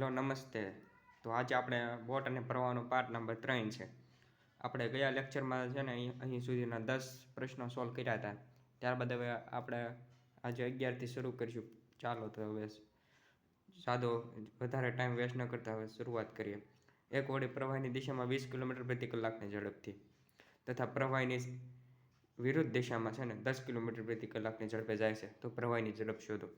Hello નમસ્તે. તો આજે આપણે બોટ અને પ્રવાહનો પાર્ટ નંબર ત્રણ છે. આપણે ગયા લેક્ચરમાં છે ને અહીં સુધીના દસ પ્રશ્નો સોલ્વ કર્યા હતા. ત્યારબાદ હવે આપણે આજે અગિયારથી શરૂ કરીશું. ચાલો તો હવે સાદો વધારે ટાઈમ વેસ્ટ ન કરતા હવે શરૂઆત કરીએ. એક વડે પ્રવાહીની દિશામાં વીસ કિલોમીટર પ્રતિ કલાકની ઝડપથી તથા પ્રવાહીની વિરુદ્ધ દિશામાં છે ને દસ કિલોમીટર પ્રતિ કલાકની ઝડપે જાય છે. તો પ્રવાહીની ઝડપ શોધો.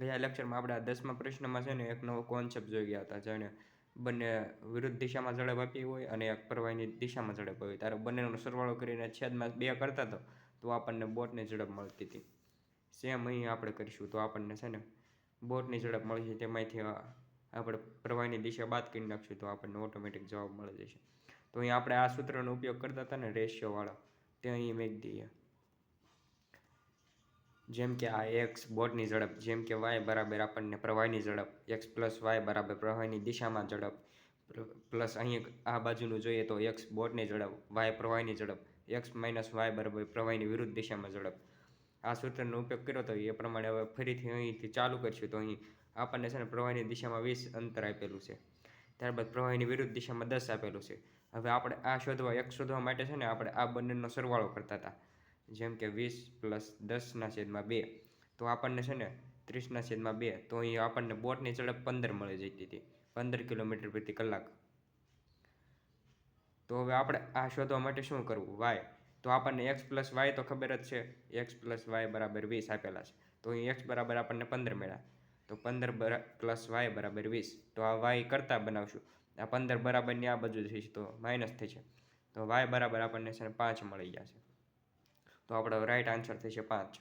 ગયા લેક્ચરમાં આપણે દસમા પ્રશ્નમાં છે ને એક નવો કોન્સેપ્ટ જોઈ ગયા હતા જેને બંને વિરુદ્ધ દિશામાં ઝડપ આપી હોય અને એક પ્રવાહીની દિશામાં ઝડપ હોય. ત્યારે બંનેનો સરવાળો કરીને છેદમાં બે કરતા તો તો આપણને બોટની ઝડપ મળતી હતી. સેમ અહીં આપણે કરીશું, તો આપણને છે ને બોટની ઝડપ મળી છે તેમાંથી આપણે પ્રવાહીની દિશા બાદ કરી નાખશું, તો આપણને ઓટોમેટિક જવાબ મળી જશે. તો અહીં આપણે આ સૂત્રનો ઉપયોગ કરતા હતા ને રેશિયોવાળા તે અહીં મેં દઈએ જેમ કે આ એક્સ બોટની ઝડપ, જેમ કે વાય બરાબર આપણને પ્રવાહીની ઝડપ એક્સ પ્લસ વાય બરાબર પ્રવાહીની દિશામાં ઝડપ, પ્લસ અહીં આ બાજુનું જોઈએ તો એક્સ બોટની ઝડપ વાય પ્રવાહીની ઝડપ એક્સ માઇનસ વાય બરાબર પ્રવાહીની વિરુદ્ધ દિશામાં ઝડપ. આ સૂત્રનો ઉપયોગ કર્યો તો એ પ્રમાણે હવે ફરીથી અહીંથી ચાલુ કરીશું તો અહીં આપણને છે ને પ્રવાહીની દિશામાં વીસ અંતર આપેલું છે. ત્યારબાદ પ્રવાહીની વિરુદ્ધ દિશામાં દસ આપેલું છે. હવે આપણે આ શોધવા એક શોધવા માટે છે ને આપણે આ બંનેનો સરવાળો કરતા હતા. જેમ કે વીસ પ્લસ દસના છેદમાં બે, તો આપણને છે ને ત્રીસના છેદમાં બે, તો અહીં આપણને બોટની ઝડપ પંદર મળી જતી હતી, પંદર કિલોમીટર પ્રતિ કલાક. તો હવે આપણે આ શોધવા માટે શું કરવું? વાય. તો આપણને એક્સ પ્લસ વાય તો ખબર જ છે, એક્સ પ્લસ વાય બરાબર વીસ આપેલા છે, તો અહીં એક્સ બરાબર આપણને પંદર મળ્યા. તો પંદર પ્લસ વાય બરાબર વીસ. તો આ વાય કરતાં બનાવશું. આ પંદર બરાબરની આ બાજુ થશે તો માઇનસ થઈ છે તો વાય બરાબર આપણને છે ને પાંચ મળી ગયા છે. તો આપણો રાઈટ આન્સર થશે પાંચ.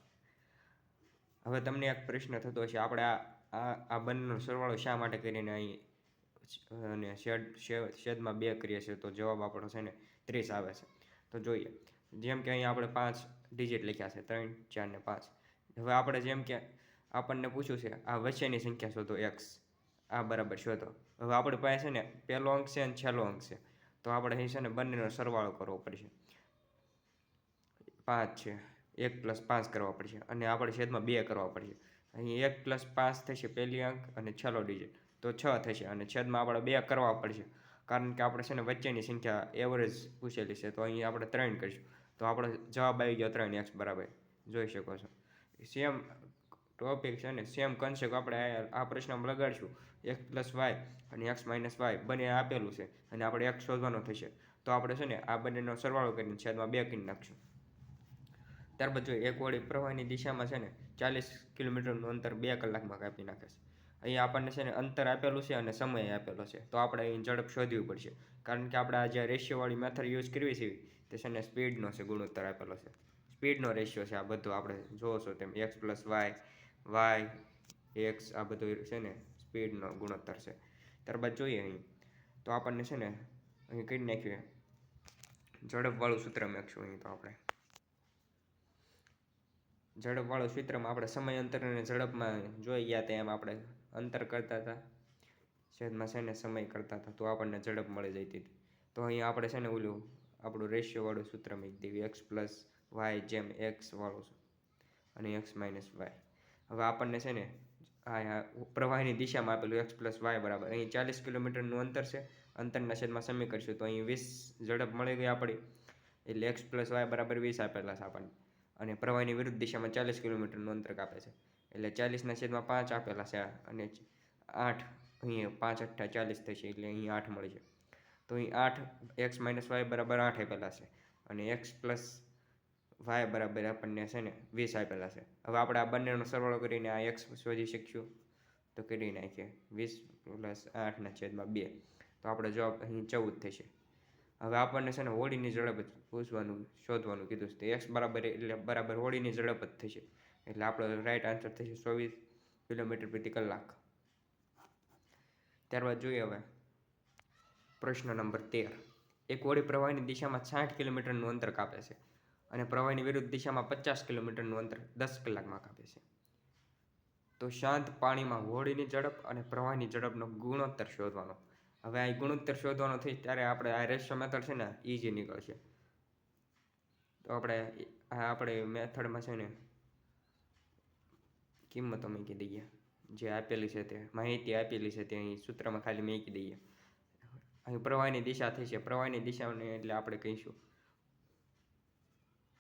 હવે તમને એક પ્રશ્ન થતો હશે, આપણે આ આ બંનેનો સરવાળો શા માટે કરીને અહીં અને શેડ શેદમાં બે કરીએ છીએ? તો જવાબ આપણો છે ને ત્રીસ આવે છે. તો જોઈએ. જેમ કે અહીં આપણે પાંચ ડિજિટ લખ્યા છે, ત્રણ, ચાર ને પાંચ. હવે આપણે જેમ કે આપણને પૂછ્યું છે, આ વચ્ચેની સંખ્યા શોધો એક્સ આ બરાબર શોધો. હવે આપણી પાસે છે ને, પહેલો અંક છે અને છેલ્લો અંક છે. તો આપણે અહીં છે ને બંનેનો સરવાળો કરવો પડશે. પાંચ છે. એક પ્લસ પાંચ કરવા પડશે અને આપણે છેદમાં બે કરવા પડશે. અહીં એક પ્લસ પાંચ થશે પહેલી અંક અને છેલ્લો ડિજિટ તો છ થશે અને છેદમાં આપણે બે કરવા પડશે. કારણ કે આપણે છે ને વચ્ચેની સંખ્યા એવરેજ પૂછેલી છે, તો અહીં આપણે ત્રણ કરીશું. તો આપણે જવાબ આવી ગયો ત્રણ એક્સ બરાબર. જોઈ શકો છો. સેમ ટોપિક છે ને સેમ કન્સેપ્ટ આપણે આ પ્રશ્નમાં લગાડશું. એક્સ પ્લસ વાય અને એક્સ માઇનસ વાય બંને આપેલું છે અને આપણે એક્સ શોધવાનો થશે. તો આપણે છે ને આ બંનેનો સરવાળો કરીને છેદમાં બે કરી નાખશું. ત્યારબાદ જોઈએ એક વળી પ્રવાહની દિશામાં છે ને ચાલીસ કિલોમીટરનું અંતર બે કલાકમાં કાપી નાખે છે. અહીંયા આપણને છે ને અંતર આપેલું છે અને સમય આપેલો છે. તો આપણે અહીં ઝડપ શોધવી પડશે. કારણ કે આપણે આ જે રેશિયોવાળી મેથડ યુઝ કરવી છે, તે છે ને સ્પીડનો છે, ગુણોત્તર આપેલો છે. સ્પીડનો રેશિયો છે આ બધું આપણે જોવો છો તેમ x plus y y x આ બધું છે ને સ્પીડનો ગુણોત્તર છે. ત્યારબાદ જોઈએ અહીં. તો આપણને છે ને અહીં કરી નાખ્યું ઝડપવાળું સૂત્ર મેકશું અહીં તો આપણે. ઝડપવાળું સૂત્રમાં આપણે સમય અંતર અને ઝડપમાં જોઈ ગયા તેમ આપણે અંતર કરતા હતા. છેદમાં છે ને સમય કરતા હતા, તો આપણને ઝડપ મળી જતી હતી. તો અહીં આપણે છે ને ઓલું આપણું રેશિયોવાળું સૂત્ર મૂકી દેવી એક્સ પ્લસ વાય જેમ એક્સ વાળું અને એક્સ માઇનસ વાય હવે આપણને છે ને આ પ્રવાહીની દિશામાં આપેલું એક્સ પ્લસ વાય બરાબર. અહીં ચાલીસ કિલોમીટરનું અંતર છે, અંતરના છેદમાં સમય કરીશું. તો અહીં વીસ ઝડપ મળી ગઈ આપણી. એટલે એક્સ પ્લસ વાય બરાબર વીસ આપેલા છે આપણને. અને પ્રવાહીની વિરુદ્ધ દિશામાં ચાલીસ કિલોમીટરનું અંતર કાપે છે. એટલે ચાલીસના છેદમાં પાંચ આપેલા છે અને આઠ અહીં પાંચ અઠ્ઠા ચાલીસ થશે એટલે અહીં આઠ મળે છે. તો અહીં આઠ એક્સ માઇનસ વાય બરાબર આઠ આપેલા છે. અને એક્સ પ્લસ વાય બરાબર આપણને છે ને વીસ આપેલા છે. હવે આપણે આ બંનેનો સરવાળો કરીને આ એક્સ શોધી શકીશું. તો કરી નાખીએ. વીસ પ્લસ આઠના છેદમાં બે. તો આપણે જવાબ અહીં ચૌદ થશે. હવે આપણને છે ને હોળીની ઝડપ જ પૂછવાનું, શોધવાનું કીધું છે. એક્સ બરાબર એટલે બરાબર હોળીની ઝડપ જ થશે. એટલે આપણો રાઈટ આન્સર થશે ચોવીસ કિલોમીટર પ્રતિ કલાક. ત્યારબાદ જોઈએ હવે પ્રશ્ન નંબર તેર. એક હોળી પ્રવાહીની દિશામાં સાઠ કિલોમીટરનું અંતર કાપે છે અને પ્રવાહીની વિરુદ્ધ દિશામાં પચાસ કિલોમીટરનું અંતર દસ કલાકમાં કાપે છે. તો શાંત પાણીમાં હોળીની ઝડપ અને પ્રવાહીની ઝડપનો ગુણોત્તર શોધવાનો. હવે આ ગુણોત્તર શોધવાનો થઈ ત્યારે આપણે આ રેશિયો મેથડ છે ને ઇઝી નીકળશે. તો આપણે આ આપણે મેથડમાં છે ને, કિંમતો મૂકી દઈએ. જે આપેલી છે તે, માહિતી આપેલી છે તે અહીં સૂત્રમાં ખાલી મૂકી દઈએ. અહીં પ્રવાહની દિશા થઈ છે, પ્રવાહની દિશાને એટલે આપણે કહીશું.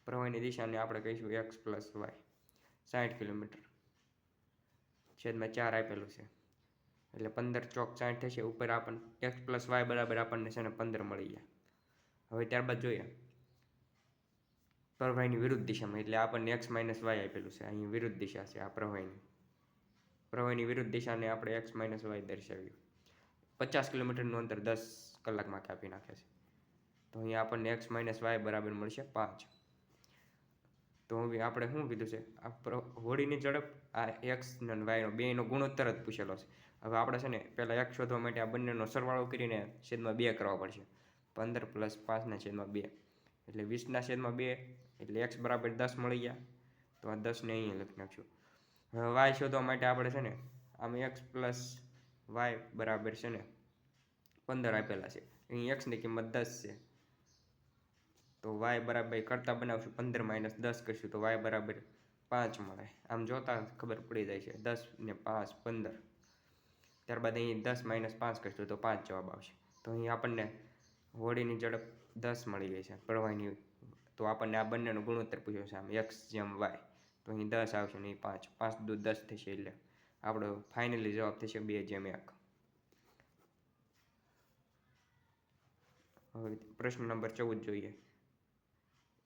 પ્રવાહની દિશાને આપણે કહીશું એક્સ પ્લસ વાય સાઠ કિલોમીટર. છેદમાં ચાર આપેલું છે. એટલે પંદર ચોક સાઠ થશે ઉપર આપણને એક્સ પ્લસ વાય બરાબર આપણને છે ને પંદર મળી જાય. હવે ત્યારબાદ જોઈએ. પ્રવાહીની વિરુદ્ધ દિશામાં, એટલે આપણને એક્સ માઇનસ વાય આપેલું છે. અહીં વિરુદ્ધ દિશા છે આ પ્રવાહીની. પ્રવાહીની વિરુદ્ધ દિશાને આપણે એક્સ માઇનસ વાય દર્શાવ્યું. પચાસ કિલોમીટરનું અંતર દસ કલાકમાં કાપી નાખે છે. તો અહીં આપણને એક્સ માઇનસ વાય બરાબર મળશે પાંચ. તો આપણે શું કીધું છે? આ હોડીની ઝડપ આ એક્સ અને વાયનો બેનો ગુણોત્તર જ પૂછેલો છે. હવે આપણે છે ને પહેલાં એક શોધવા માટે આ બંનેનો સરવાળો કરીને છેદમાં બે કરવા પડશે. પંદર પ્લસ પાંચના છેદમાં બે. એટલે વીસના છેદમાં બે, એટલે એક્સ બરાબર દસ મળી ગયા. તો આ દસને અહીંયા લખી નાખશું. હવે વાય શોધવા માટે આપણે છે ને આમ એક્સ પ્લસ વાય બરાબર છે ને પંદર આપેલા છે. અહીં એક્સની કિંમત દસ છે. તો વાય બરાબર કરતાં બનાવશું. પંદર માઇનસ દસ કરશું તો વાય બરાબર પાંચ મળે. આમ જોતાં ખબર પડી જાય છે. દસ ને પાંચ પંદર. ત્યારબાદ અહીં દસ માઇનસ પાંચ કરશું તો પાંચ જવાબ આવશે. તો અહીં આપણને હોડીની ઝડપ દસ મળી ગઈ છે. પ્રવાહીની તો આપણને આ બંનેનો ગુણોત્તર પૂછ્યો છે. આમ એક્સ જેમ વાય તો અહીં દસ આવશે નહીં પાંચ. પાંચ દુ દસ થશે એટલે આપણો ફાઇનલી જવાબ થશે બે જેમ એક. હવે પ્રશ્ન નંબર ચૌદ જોઈએ.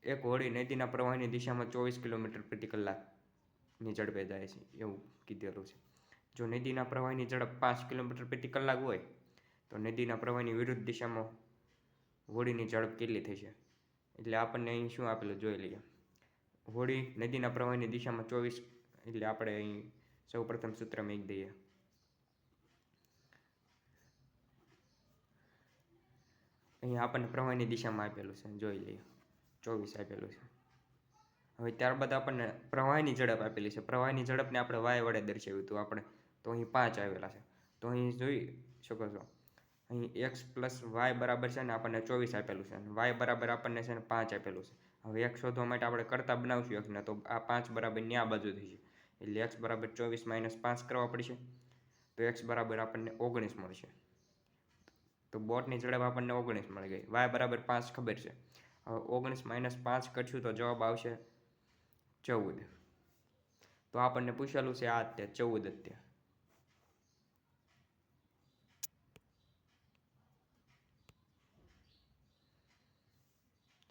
એક હોડી નદીના પ્રવાહની દિશામાં ચોવીસ કિલોમીટર પ્રતિ કલાકની ઝડપે જાય છે, એવું કીધેલું છે. જો નદીના પ્રવાહની ઝડપ પાંચ કિલોમીટર પ્રતિ કલાક હોય, તો નદીના પ્રવાહની વિરુદ્ધ દિશામાં હોડીની ઝડપ કેટલી થશે એટલે આપણને અહીં શું આપેલું જોઈ લઈએ. હોડી નદીના પ્રવાહની દિશામાં ચોવીસ, એટલે આપણે અહીં સૌ પ્રથમ સૂત્ર મૂકી દઈએ. અહીં આપણને પ્રવાહની દિશામાં આપેલું છે, જોઈ લઈએ. ચોવીસ આપેલું છે. હવે ત્યારબાદ આપણને પ્રવાહની ઝડપ આપેલી છે. પ્રવાહની ઝડપને આપણે વાય વડે દર્શાવ્યું હતું. આપણે તો અહીં પાંચ આવેલા છે. તો અહીં જોઈ શકો છો. અહીં એક્સ પ્લસ વાય બરાબર છે ને આપણને ચોવીસ આપેલું છે. અને વાય બરાબર આપણને છે ને પાંચ આપેલું છે. હવે એક્સ શોધવા માટે આપણે કરતા બનાવશું એક્સને તો આ પાંચ બરાબર ન્યા બાજુ થશે એટલે એક્સ બરાબર ચોવીસ માઇનસ પાંચ કરવા પડશે. તો એક્સ બરાબર આપણને ઓગણીસ મળશે. તો બોટની ઝડપ આપણને ઓગણીસ મળી ગઈ. વાય બરાબર પાંચ ખબર છે. ઓગણીસ માઇનસ પાંચ કરશું તો જવાબ આવશે ચૌદ. તો આપણને પૂછેલું છે આ અત્યારે ચૌદ તે.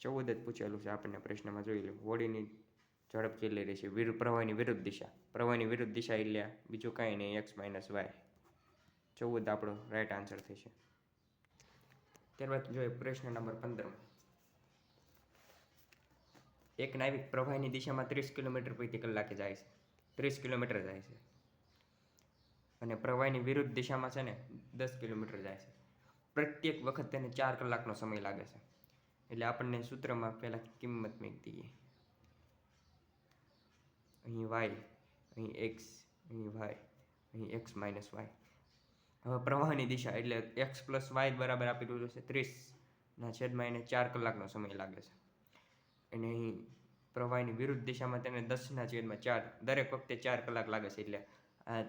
ચૌદ જ પૂછેલું છે આપણને પ્રશ્નમાં જોઈ લો હોડીની ઝડપ કેટલી રહેશે? વિરુદ્ધ પ્રવાહની વિરુદ્ધ દિશા. પ્રવાહની વિરુદ્ધ દિશા એટલે બીજું કાંઈ નહીં, એક્સ માઇનસ વાય. ચૌદ આપણો રાઈટ આન્સર થશે. ત્યારબાદ જોઈએ પ્રશ્ન નંબર પંદર એક નાવિક પ્રવાહની દિશામાં ત્રીસ કિલોમીટર પ્રતિ કલાકે જાય છે. ત્રીસ કિલોમીટર જાય છે. અને પ્રવાહની વિરુદ્ધ દિશામાં છે ને દસ કિલોમીટર જાય છે. પ્રત્યેક વખત તેને ચાર કલાકનો સમય લાગે છે. એટલે આપણને સૂત્રમાં પહેલાં કિંમત મૂકી દઈએ. અહીં વાય, અહીં એક્સ, અહીં વાય, અહીં એક્સ માઇનસ વાય. હવે પ્રવાહની દિશા એટલે એક્સ પ્લસ વાય બરાબર આપેલું છે. ત્રીસના છેદમાં એને ચાર કલાકનો સમય લાગે છે. અને અહીં પ્રવાહીની વિરુદ્ધ દિશામાં તેને દસના છેદમાં ચાર, દરેક વખતે ચાર કલાક લાગે છે એટલે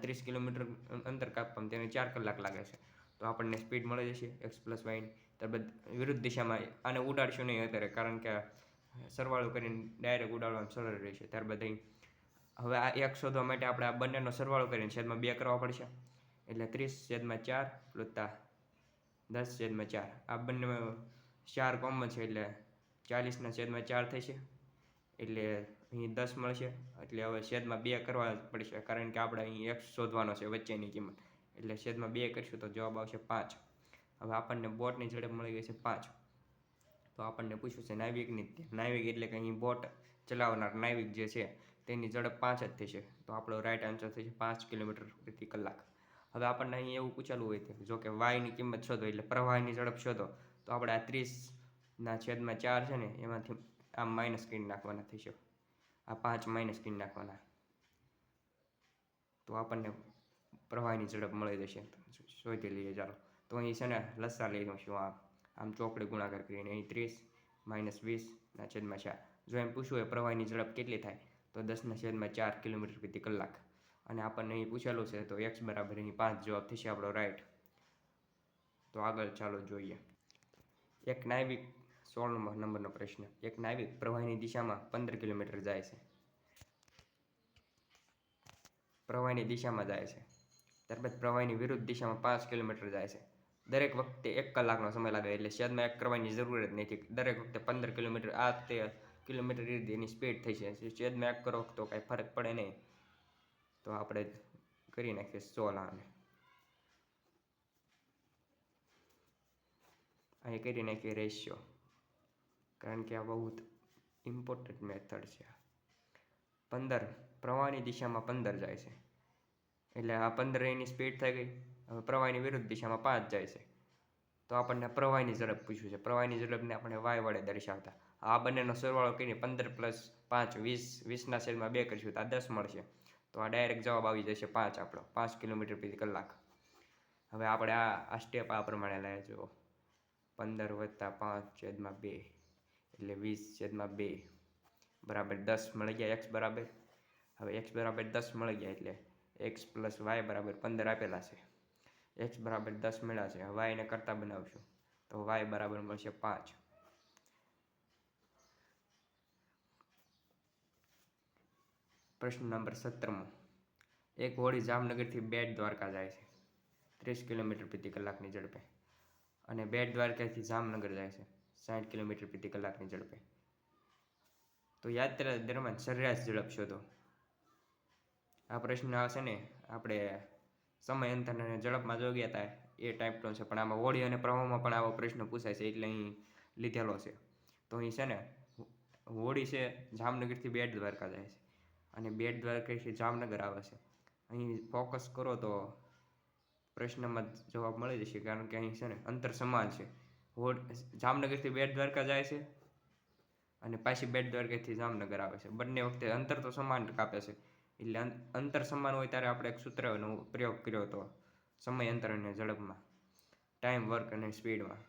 ત્રીસ કિલોમીટર અંતર કાપવામાં તેને ચાર કલાક લાગે છે. તો આપણને સ્પીડ મળી જશે એક્સ પ્લસ વાયની ત્યારબાદ વિરુદ્ધ દિશામાં આને ઉડાડશું નહીં અત્યારે, કારણ કે સરવાળો કરીને ડાયરેક્ટ ઉડાડવાનું સરળ રહેશે. ત્યારબાદ અહીં હવે આ એક શોધવા માટે આપણે આ બંનેનો સરવાળો કરીને છેદમાં બે કરવા પડશે. એટલે ત્રીસ છેદમાં ચાર વત્તા દસ છેદમાં ચાર. આ બંને ચાર કોમન છે એટલે ચાલીસના છેદમાં ચાર થશે. એટલે અહીં દસ મળશે. એટલે હવે છેદમાં બે કરવા પડશે. કારણ કે આપણે અહીં એક્સ શોધવાનો છે વચ્ચેની કિંમત. એટલે છેદમાં બે કરીશું તો જવાબ આવશે પાંચ. હવે આપણને બોટની ઝડપ મળી ગઈ છે પાંચ. તો આપણને પૂછ્યું છે નાવિકની નાવિક એટલે કે અહીં બોટ ચલાવનાર નાવિક જે છે તેની ઝડપ પાંચ જ થશે. તો આપણો રાઈટ આન્સર થશે પાંચ કિલોમીટર પ્રતિ કલાક. હવે આપણને અહીં એવું પૂછેલું હોય છે, જો કે વાયની કિંમત શોધો એટલે પ્રવાહની ઝડપ શોધો. તો આપણે આ ત્રીસના છેદમાં ચાર છે ને, એમાંથી આમ માઇનસ કરી નાખવાના થશે આ પાંચ માઇનસ કરી નાખવાના. તો આપણને પ્રવાહની ઝડપ મળી જશે. શોધી લઈએ, ચાલો. તો અહીં છે ને લસ્સા લઈ લઉં છું આ. આમ ચોકડી ગુણાકાર કરીને અહીં ત્રીસ માઇનસ વીસના છેદમાં ચાર. જો એમ પૂછવું હોય પ્રવાહની ઝડપ કેટલી થાય, તો દસના છેદમાં ચાર કિલોમીટર પ્રતિ કલાક. અને આપણને અહીં પૂછેલું છે, તો એક્સ બરાબર અહીં પાંચ જવાબ થશે આપણો રાઈટ તો આગળ ચાલો જોઈએ. એક નાવિક સોળ નંબરનો પ્રશ્ન. એક નાવિક પ્રવાહીની દિશામાં પંદર કિલોમીટર જાય છે. પ્રવાહીની દિશામાં જાય છે. ત્યારબાદ પ્રવાહીની વિરુદ્ધ દિશામાં પાંચ કિલોમીટર જાય છે. દરેક વખતે એક કલાકનો સમય લાગે એટલે શેદમાં એક કરવાની જરૂર જ નથી. દરેક વખતે પંદર કિલોમીટર, આ તે કિલોમીટર એની સ્પીડ થઈ છે. શેદમાં એક કરો તો કાંઈ ફરક પડે નહીં. તો આપણે કરી નાખીએ સોળ અહીં કરી નાખીએ રેશિયો. કારણ કે આ બહુ ઇમ્પોર્ટન્ટ મેથડ છે પંદર, પ્રવાહની દિશામાં પંદર જાય છે. એટલે આ પંદર એની સ્પીડ થઈ ગઈ, હવે પ્રવાહની વિરુદ્ધ દિશામાં પાંચ જાય છે. તો આપણને પ્રવાહની ઝડપ પૂછ્યું છે. પ્રવાહની ઝડપને આપણે વાય વડે દર્શાવતા. આ બંનેનો સરવાળો કરીને પંદર પ્લસ પાંચ, વીસ, વીસના છેદમાં બે કરીશું તો આ દસ મળશે. તો આ ડાયરેક્ટ જવાબ આવી જશે પાંચ આપણો, પાંચ કિલોમીટર પ્રતિ કલાક. હવે આપણે આ આ સ્ટેપ આ પ્રમાણે લઈએ. જુઓ. પંદર વત્તા પાંચ છેદમાં બે. એટલે વીસ છેદમાં બે બરાબર દસ મળી ગયા એક્સ બરાબર? હવે એક્સ બરાબર દસ મળી ગયા એટલે એક્સ પ્લસ વાય બરાબર પંદર આપેલા છે. એક્સ બરાબર દસ મળ્યા છે. વાયને કરતા બનાવશું. તો વાય બરાબર મળશે પાંચ. પ્રશ્ન નંબર સત્તરમો. એક હોળી જામનગરથી બેટ દ્વારકા જાય છે. ત્રીસ કિલોમીટર પ્રતિ કલાકની ઝડપે. અને બેટ દ્વારકાથી જામનગર જાય છે. સાઠ કિલોમીટર પ્રતિ કલાકની ઝડપે. તો યાત્રા દરમિયાન સરેરાશ ઝડપ શોધો. આ પ્રશ્ન આવશે ને, આપણે સમય, અંતર અને ઝડપમાં જો ગયા હતા એ ટાઈપનો છે. પણ આમાં હોળી અને પ્રવાહમાં પણ આવો પ્રશ્ન પૂછાય છે, એટલે અહીં લીધેલો છે. તો અહીં છે ને હોળી છે, જામનગરથી બેટ દ્વારકા જાય છે. અને બેટ દ્વારકાથી જામનગર આવે છે. અહીં ફોકસ કરો તો પ્રશ્નમાં જવાબ મળી જશે, કારણ કે અહીં છે ને અંતર સમાન છે. જામનગરથી બેટ દ્વારકા જાય છે અને પાછી બેટ દ્વારકાથી જામનગર આવે છે. બંને વખતે અંતર તો સમાન કાપે છે. એટલે અંતર સમાન હોય ત્યારે આપણે એક સૂત્રનો પ્રયોગ કર્યો હતો સમય, અંતર અને ઝડપમાં. ટાઈમ વર્ક અને સ્પીડમાં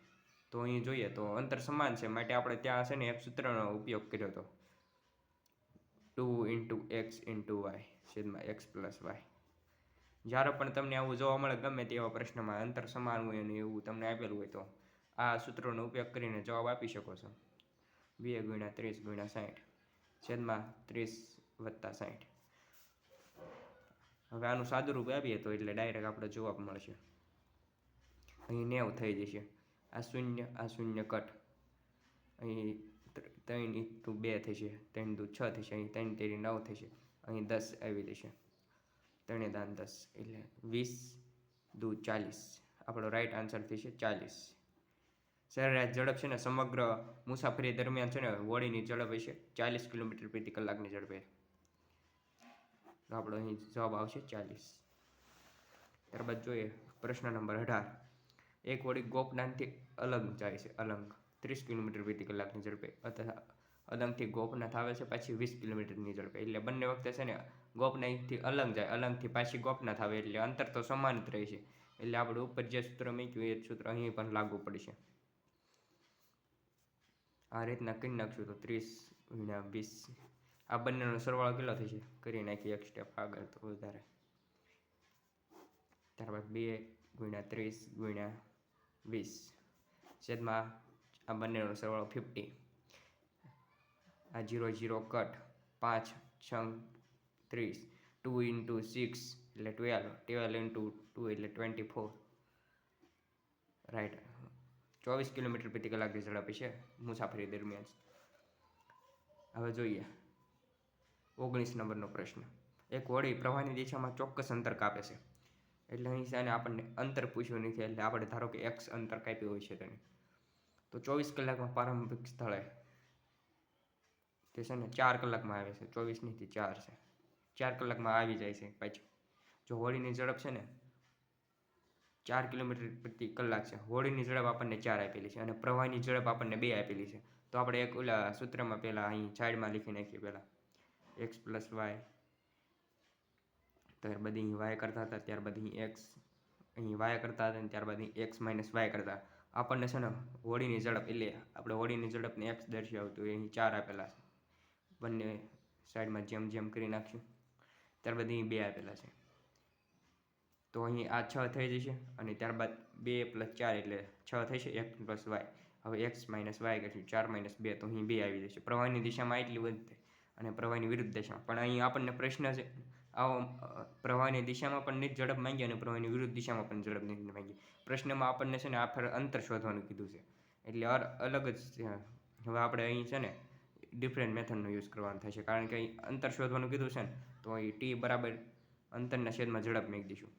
તો અહીં જોઈએ તો અંતર સમાન છે માટે આપણે ત્યાં છે ને એક સૂત્રનો ઉપયોગ કર્યો હતો. Two into x into y છેદમાં એક્સ પ્લસ વાય. જ્યારે પણ તમને આવું જોવા મળે ગમે તેવા પ્રશ્નમાં અંતર સમાન હોય અને એવું તમને આપેલું હોય તો આ સૂત્રોનો ઉપયોગ કરીને જવાબ આપી શકો છો. બે ગુણ્યા ત્રીસ ગુણ્યા સાઠ છેદમાં ત્રીસ વત્તા સાઠ હવે આનું સાદુરૂપ આપીએ તો એટલે ડાયરેક્ટ આપણે જવાબ મળશે. અહીં નેવ થઈ જશે. આ શૂન્ય આ શૂન્ય કટ. અહીં ત્રણ ટુ બે થશે, ત્રણ દુ છ થશે, અહીં ત્રણ તેરી નવ થશે, અહીં દસ આવી જશે. ત્રણે દાન દસ એટલે વીસ દુ ચાલીસ. આપણો રાઈટ આન્સર થશે ચાલીસ. સરેરાશ ઝડપ છે ને સમગ્ર મુસાફરી દરમિયાન છે ને હોળીની ઝડપ હશે. ચાલીસ કિલોમીટર પ્રતિ કલાકની ઝડપે. આપણો અહીં જવાબ આવશે ચાલીસ. ત્યારબાદ જોઈએ પ્રશ્ન નંબર અઢાર. એક હોળી ગોપનાથથી અલગ જાય છે, અલંગ. ત્રીસ કિલોમીટર પ્રતિ કલાકની ઝડપે. અથવા અલંગથી ગોપનાથ આવે છે, પાછી વીસ કિલોમીટરની ઝડપે. એટલે બંને વખતે છે ને ગોપનાથથી અલંગ જાય, અલંગથી પાછી ગોપનાથ આવે. એટલે અંતર તો સમાન જ રહે છે. એટલે આપણે ઉપર જે સૂત્ર મૂક્યું એ સૂત્ર અહીં પણ લાગુ પડશે. આ રીતના કરી નાખશું તો ત્રીસ ગુણ્યા વીસ. આ બંનેનો સરવાળો કેટલો થશે? કરી નાખીએ એક સ્ટેપ આગળ તો વધારે. ત્યારબાદ બે ગુણ્યા ત્રીસ ગુણ્યા વીસ. છેદમાં આ બંનેનો સરવાળો ફિફ્ટી આ જીરો જીરો કટ પાંચ છ ત્રીસ. ટુ ઇન્ટુ સિક્સ એટલે ટ્વેલ્વ ટ્વેલ્વ ઇન્ટુ ટુ એટલે ટ્વેન્ટી ફોર રાઈટ ચોવીસ કિલોમીટર પ્રતિ કલાકની ઝડપે છે મુસાફરી દરમિયાન. હવે જોઈએ. ઓગણીસ નંબરનો પ્રશ્ન. એક હોડી પ્રવાહની દિશામાં ચોક્કસ અંતર કાપે છે. એટલે અહીં છે આપણને અંતર પૂછ્યું નથી, એટલે આપણે ધારો કે એક્સ અંતર કાપ્યું હોય છે તેને. તો ચોવીસ કલાકમાં પ્રારંભિક સ્થળે તે છે ને ચાર કલાકમાં આવે છે. ચોવીસ નથી ચાર છે. ચાર કલાકમાં આવી જાય છે પાછી. જો હોળીની ઝડપ છે ને ચાર કિલોમીટર પ્રતિ કલાક છે. હોળીની ઝડપ આપણને ચાર આપેલી છે અને પ્રવાહની ઝડપ આપણને બે આપેલી છે. તો આપણે એક ઓલા સૂત્રમાં પહેલાં અહીં સાઈડમાં લખી નાખીએ પહેલાં એક્સ પ્લસ વાય ત્યારબાદ અહીં વાય કરતા હતા, ત્યારબાદ અહીં એક્સ અહીં વાય કરતા હતા અને ત્યારબાદ અહીં એક્સ માઇનસ વાય કરતા આપણને છે ને હોળીની ઝડપ એટલે આપણે હોળીની ઝડપને એક્સ દર્શાવતું અહીં ચાર આપેલા છે. બંને સાઈડમાં જેમ જેમ કરી નાખ્યું. ત્યારબાદ અહીં બે આપેલા છે. તો અહીં આ છ થઈ જશે અને ત્યારબાદ બે પ્લસ ચાર એટલે છ થશે, એક પ્લસ વાય હવે એક્સ માઇનસ વાય કરશું, ચાર માઇનસ બે, તો અહીં બે આવી જશે. પ્રવાહની દિશામાં એટલી વધશે અને પ્રવાહની વિરુદ્ધ દિશામાં. પણ અહીં આપણને પ્રશ્ન છે, આવો પ્રવાહની દિશામાં પણ નીચ ઝડપ માંગી અને પ્રવાહની વિરુદ્ધ દિશામાં પણ ઝડપ નથી માંગી. પ્રશ્નમાં આપણને છે ને આ ફેર અંતર શોધવાનું કીધું છે. એટલે અલગ જ છે. હવે આપણે અહીં છે ને ડિફરન્ટ મેથડનો યુઝ કરવાનો થશે. કારણ કે અહીં અંતર શોધવાનું કીધું છે ને, તો અહીં ટી બરાબર અંતરના છેદમાં ઝડપ મેળવી દઈશું.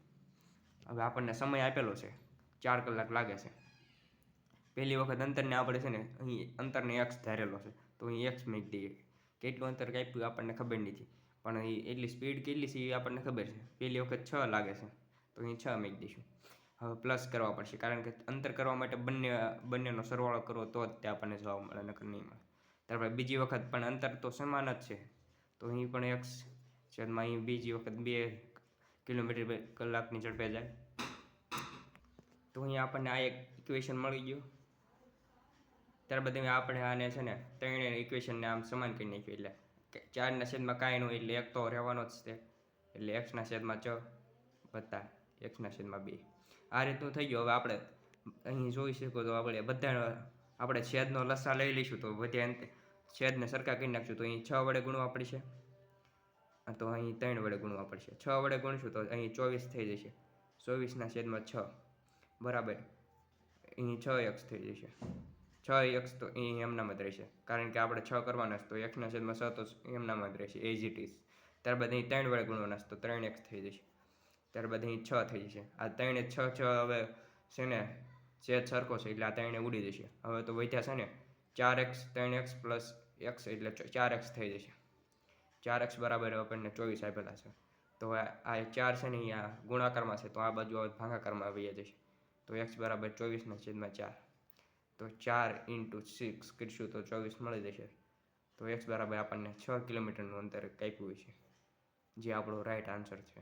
હવે આપણને સમય આપેલો છે. ચાર કલાક લાગે છે. પહેલી વખત અંતરને આપણે છે ને, અહીં અંતરને એક્સ ધારેલો છે. તો અહીં એક્સ મૂકી દઈએ. કેટલું અંતર કાપ્યું આપણને ખબર નથી. પણ એટલી સ્પીડ કેટલી છે એ આપણને ખબર છે. પહેલી વખત છ લાગે છે. તો અહીં છ મૂકી દઈશું. હવે પ્લસ કરવા પડશે. કારણ કે અંતર કરવા માટે બંને, બંનેનો સરવાળો કરવો તો જ તે આપણને જવાબ મળે, નકર નહીં મળે. ત્યારબાદ બીજી વખત પણ અંતર તો સમાન જ છે. તો અહીં પણ એક્સ છેદમાં અહીં બીજી વખત બે કિલોમીટર બે કલાકની ઝડપે જાય. તો અહીં આપણને આ એક ઇક્વેશન મળી ગયું. ત્યારબાદ આપણે આને છે ને ત્રણે ઇક્વેશનને આમ સમાન કરી નાખ્યું. એટલે ચારના છેદમાં કાંઈ નહીં એટલે એક તો રહેવાનો જ છે. એટલે એક્સના છેદમાં છ વત્તા એક્સના છેદમાં બે. આ રીતનું થઈ ગયું. હવે આપણે અહીં જોઈ શકો તો આપણે બધા આપણે છેદનો લસા લઈ લઈશું તો વધ્યા અંતે. છેદને સરખા કરી નાખશું તો અહીં છ વડે ગુણવા પડશે. તો અહીં ત્રણ વડે ગુણવા પડશે. છ વડે ગુણશું તો અહીં ચોવીસ થઈ જશે. ચોવીસના છેદમાં છ. બરાબર. અહીં છ એક્સ થઈ જશે. છ એક્સ તો અહીં એમનામાં જ રહેશે. કારણ કે આપણે છ કરવાના છે, તો એક્સના છેદમાં છ તો એમનામાં જ રહેશે. એઝ ઇટ ઇઝ ત્યારબાદ અહીં ત્રણ વડે ગુણવાના છે, તો ત્રણ એક્સ થઈ જશે. ત્યારબાદ અહીં છ થઈ જશે. આ ત્રણે છ છ હવે છે ને, છેદ સરખો છે, એટલે આ ત્રણે ઉડી જશે. હવે તો વધ્યા છે ને, ચાર એક્સ ત્રણ એક્સ પ્લસ એક્સ એટલે ચાર એક્સ થઈ જશે. ચાર એક્સ બરાબર આપણને ચોવીસ આપેલા છે. તો આ ચાર છે ને અહીંયા ગુણાકારમાં છે, તો આ બાજુ ભાગાકારમાં આવી જશે. તો એક્સ બરાબર ચોવીસના છેદમાં ચાર. તો ચાર ઇન્ટુ સિક્સ કરીશું તો ચોવીસ મળી જશે. તો એક્સ બરાબર આપણને છ કિલોમીટરનું અંતર કાપ્યું છે. જે આપણો રાઈટ આન્સર છે.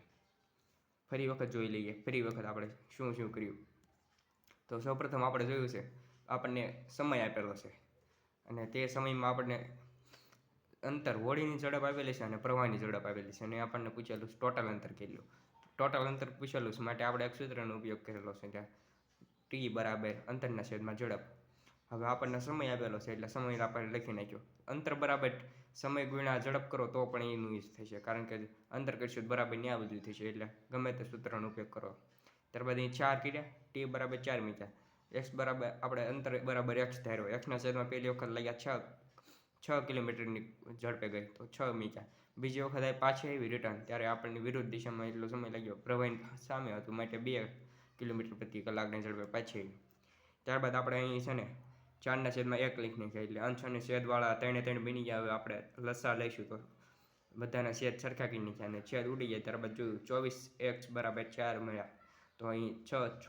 ફરી વખત જોઈ લઈએ, ફરી વખત આપણે શું શું કર્યું. તો સૌપ્રથમ આપણે જોયું છે, આપણને સમય આપેલો છે. અને તે સમયમાં આપણને અંતર હોળીની ઝડપ આપેલી છે અને પ્રવાહની ઝડપ આપેલી છે. અને આપણને પૂછેલું ટોટલ અંતર કેટલું? ટોટલ અંતર પૂછેલું છે, માટે આપણે એક સૂત્રનો ઉપયોગ કરેલો છે ત્યાં ટી બરાબર અંતરના છેદમાં ઝડપ. હવે આપણને સમય આપેલો છે, એટલે સમય આપણે લખી નાખ્યો. અંતર બરાબર સમય ગુણ્યા ઝડપ કરો તો પણ એનું યુઝ થશે, કારણ કે અંતર કરશું બરાબર ન્યા બધું થશે, એટલે ગમે તે સૂત્રનો ઉપયોગ કરો. ત્યારબાદ અહીં ચાર કર્યા ટી બરાબર ચાર મીટર એક્સ બરાબર, આપણે અંતર બરાબર એક્સ ધાર્યો. એક્સના છેદમાં પહેલી વખત લાગ્યા છ છ કિલોમીટરની ઝડપે ગઈ તો છ મીચા. બીજી વખત પાછી આવી રિટર્ન ત્યારે આપણને વિરુદ્ધ દિશામાં એટલો સમય લાગ્યો. પ્રવાહી સામે હતું, માટે બે કિલોમીટર પ્રતિ કલાકની ઝડપે પાછી આવી. ત્યારબાદ આપણે અહીં છે ને, ચારના છેદમાં એક લીખની છે, એટલે અંશ અને છેદવાળા ત્રણે ત્રણ બની ગયા, હવે આપણે લસા લઈશું તો બધાના છેદ સરખા કરી છે અને છેદ ઉડી ગયા ત્યારબાદ જોયું ચોવીસ એક્સ બરાબર ચાર મળ્યા, તો અહીં છ છ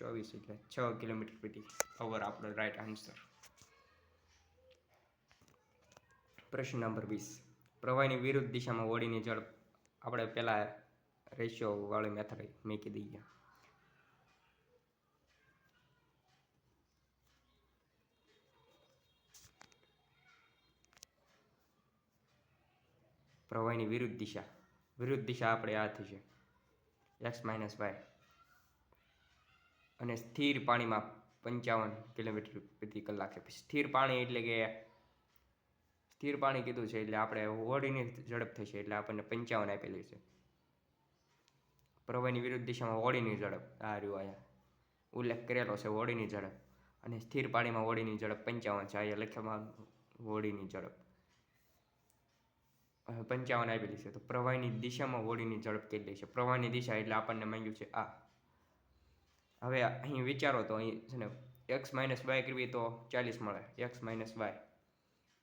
ચોવીસ એટલે છ કિલોમીટર પ્રતિ અવર આપણો રાઈટ આન્સર પ્રશ્ન નંબર વીસ. પ્રવાહીની વિરુદ્ધ દિશામાં વળીને જળ આપણે પહેલાં રેશિયો વાળી મેથડ મૂકી દઈએ. પ્રવાહીની વિરુદ્ધ દિશા. વિરુદ્ધ દિશા આપણે આ થશે એક્સ માઇનસ વાય અને સ્થિર પાણીમાં પંચાવન કિલોમીટર પ્રતિ કલાકે. સ્થિર પાણી એટલે કે સ્થિર પાણી કીધું છે એટલે આપણે હોડીની ઝડપ થશે એટલે આપણને પંચાવન આપેલી છે. પ્રવાહની વિરુદ્ધ દિશામાં હોડીની ઝડપ આ રહ્યું અહીંયા. ઉલ્લેખ કરેલો છે હોડીની ઝડપ અને સ્થિર પાણીમાં હોડીની ઝડપ પંચાવન છે. અહીંયા લખ્યામાં હોડીની ઝડપ. પંચાવન આપેલી છે. તો પ્રવાહની દિશામાં હોડીની ઝડપ કેટલી છે? પ્રવાહની દિશા એટલે આપણને માંગ્યું છે આ. હવે અહીં વિચારો તો અહીં છે ને એક્સ માઇનસ વાય કરવી તો ચાલીસ મળે. એક્સ માઇનસ વાય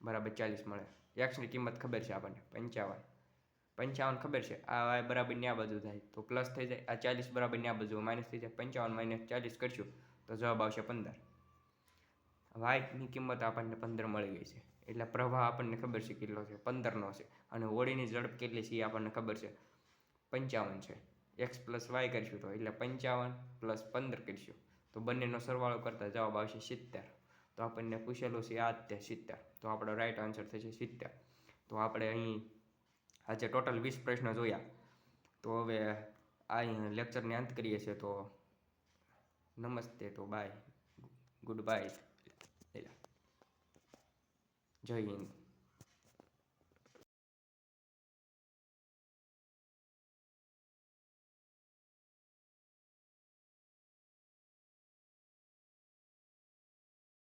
બરાબર ચાલીસ મળે. એક્સની કિંમત ખબર છે આપણને? પંચાવન. પંચાવન ખબર છે? આ બરાબર ન્યા બાજુ થાય. તો પ્લસ થઈ જાય. આ ચાલીસ બરાબર ન્યા બાજુ. માઇનસ થઈ જાય. પંચાવન માઇનસ ચાલીસ કરશું. તો જવાબ આવશે પંદર. વાયની કિંમત આપણને પંદર મળી ગઈ છે. એટલે પ્રવાહ આપણને ખબર છે કેટલો છે? પંદરનો છે. અને હોળીની ઝડપ કેટલી છે એ આપણને ખબર છે. પંચાવન છે. એક્સ પ્લસ વાય કરીશું તો. એટલે પંચાવન પ્લસ પંદર કરીશું. તો બંનેનો સરવાળો કરતાં જવાબ આવશે સિત્તેર. તો આપણને પૂછેલું છે આ તે સિત્તેર. તો આપણો રાઈટ આન્સર થશે સિત્તેર. તો આપણે અહીં આજે ટોટલ વીસ પ્રશ્ન જોયા. તો હવે આ લેક્ચરને અંત કરીએ છીએ તો નમસ્તે, તો બાય ગુડ બાય જય હિન્દ.